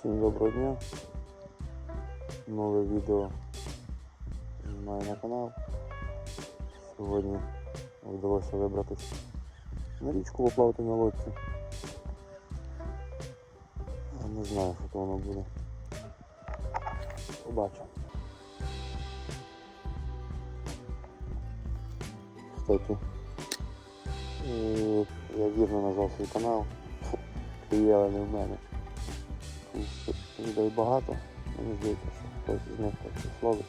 Всім доброго дня. Нове відео знімаю на канал. Сьогодні вдалося вибратися на річку поплавати на лодці. Не знаю, що то воно буде. Побачимо. Кстати, е, я вірно назвав свій канал. Але не в мене. Людей багато, мені здається, що хтось з них так щось.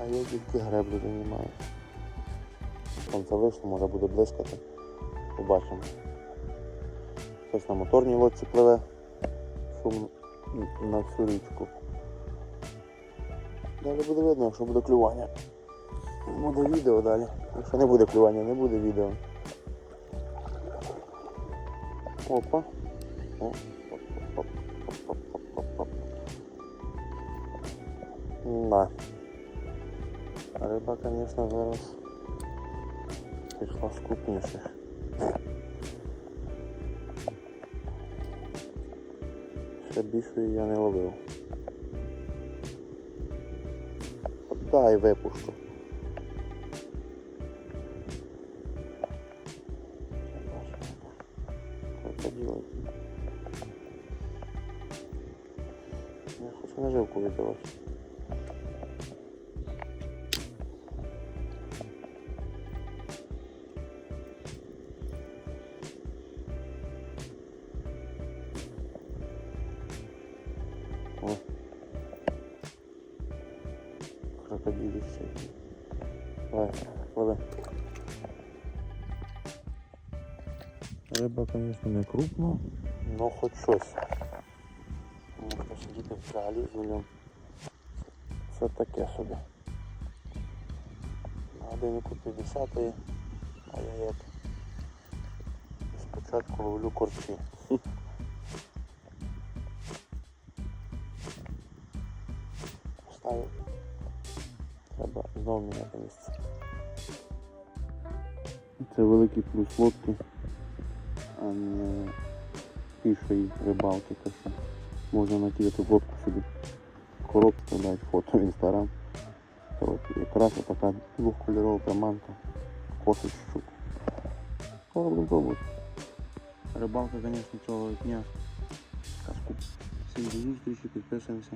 А я тільки греблю займаю. Сонце вийшло, може буде блискати. Побачимо. Хтось на моторній лодці пливе шум на всю річку. Далі буде видно, якщо буде клювання. Буде відео далі. Якщо не буде клювання, не буде відео. Опа. Оп. Да. Риба, конечно, зараз пішла з крупніших. Ще більшої я не ловив. Дай випущу. Крокодили. Я хочу наживку віддавати. О. Крокодилище. Давай, лови. Риба, звісно, не крупна, але хоч щось. Можна сидіти взагалі з ним. Це таке собі. На годиннику 50 а я як спочатку ловлю корчі. Ставив. Треба знову міняти місце. Це великий плюс лодки, не пішої рибалки, то що можна накидати в лодку собі коробку, дати фото в інстаграм. Якраз така двохкольорова приманка косить. Скоро будемо пробувати. Рибалка, звісно, цього дня. Казку. Всім до зустрічі, підписуємося.